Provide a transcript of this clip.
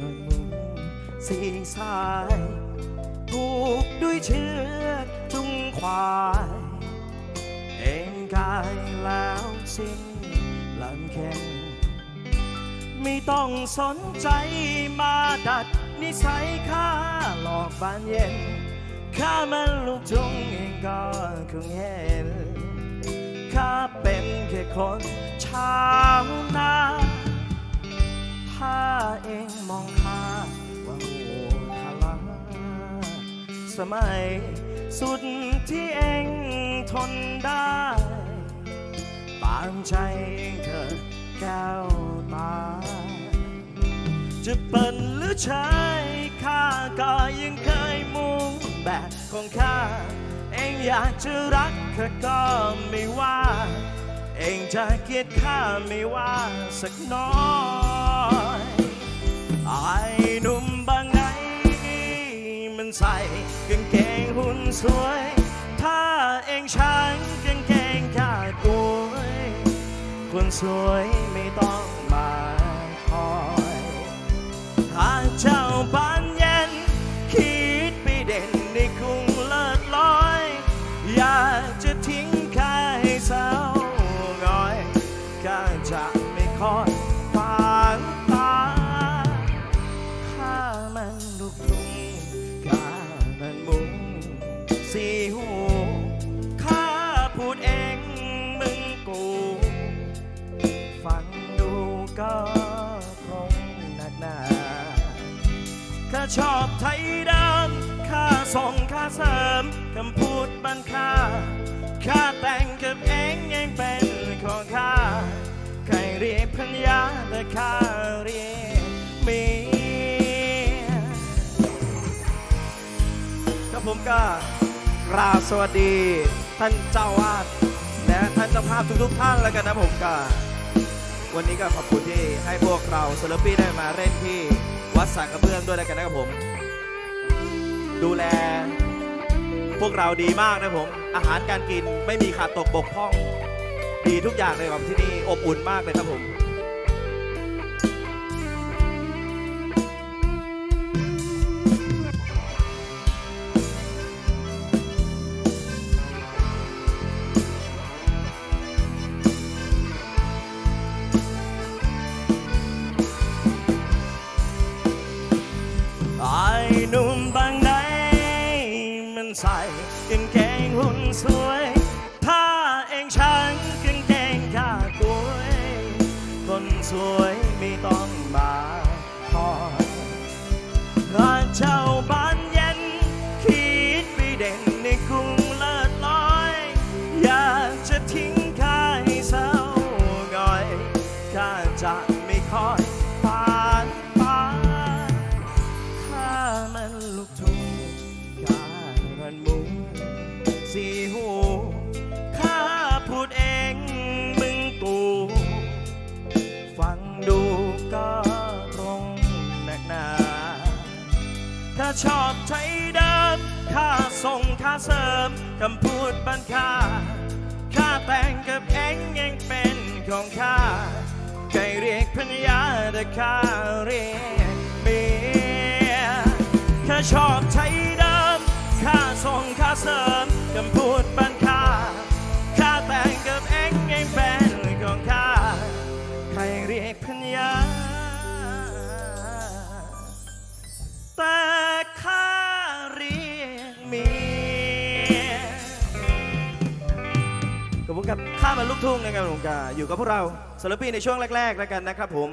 นอนมุมสีสายผูกด้วยเชือกจุงควาย เองกายแล้วสิ้นลำเค็นไม่ต้องสนใจมาดัดนิสัยข้าหลอกบานเย็นข้ามันลูกทุ่งเองก็คงเห็นข้าเป็นแค่คนชาวนา ถ้าเองมองข้าว่าโหทลาสมัยสุดที่เองทนได้ ตามใจเองเธอแก้วตา จะเป็นหรือใช้ข้าก็ยังเคยมุ่งแบบของข้า เองอยากจะรักข้าก็ไม่ว่า เองจะเกลียดข้าไม่ว่าสักน้อย ไอ้หนุ่มบางไหน มันใส่กางเกงหุ่นสวย ถ้าเองช่างกางเกงข้ากวยคนสวยไม่ต้องมาคอยถ้าเจ้าบานเย็น คิดไปเด่นในกรุงเลิศลอย อยากจะทิ้งใครให้เศร้าหงอย ข้าจะไม่คอยขวาง มันลูกทุ่งข้ามันมุงสีหูข้าพูดเองมึงกู ฟังดูก็คงหนักหนาข้าชอบไทยดิมข้าส่งข้าเสริมคำพูดบันค่าข้าแต่งกับเองยังเป็นของข้าใครเรียกพัญญาแต่ข้า ผมก็กราบสวัสดี ท่านเจ้าวาดและท่านเจ้าภาพทุกๆท่านแล้วกันนะผมก็วันนี้ก็ขอบคุณที่ให้พวกเราศิลปินได้มาเล่นที่วัดสังกระเบื้องด้วยแล้วกันนะครับผม ดูแล พวกเราดีมากนะผม อาหารการกินไม่มีขาดตกบกพร่อง ดีทุกอย่างเลยครับที่นี่อบอุ่นมากเลยครับผม ใส่กางเกงหุ่นสวยถ้าเองช่างกางเกงข้ากวยคนสวยไม่ต้องมาคอยถ้าเจ้าบ้านเย็น คิดไปเด่นในกรุงเลิศลอย อยากจะทิ้งข้าให้เศร้าหงอยข้าจะไม่คอย สีหูข้าพูดเองมึงกู ฟังดูก็ตรงหนักหนา ถ้าชอบใช้เดิมข้าส่งข้าเสริมคำพูดบันค่าข้าแต่งกับเองยังเป็นของข้าใครเรียกพัญญาแต่ข้าเรียกเมียข้าชอบใช้เดิมข้าส่งข้าเสริม คำพูดบันค่าข้าแต่งกับเองยังเป็นของข้าใครเรียกพัญญาแต่ข้าเรียกเมียกับผมกับข้ามันลูกทุ่งนะครับผมกาอยู่กับพวกเราศิลปินในช่วงแรกๆแล้วกันนะครับผม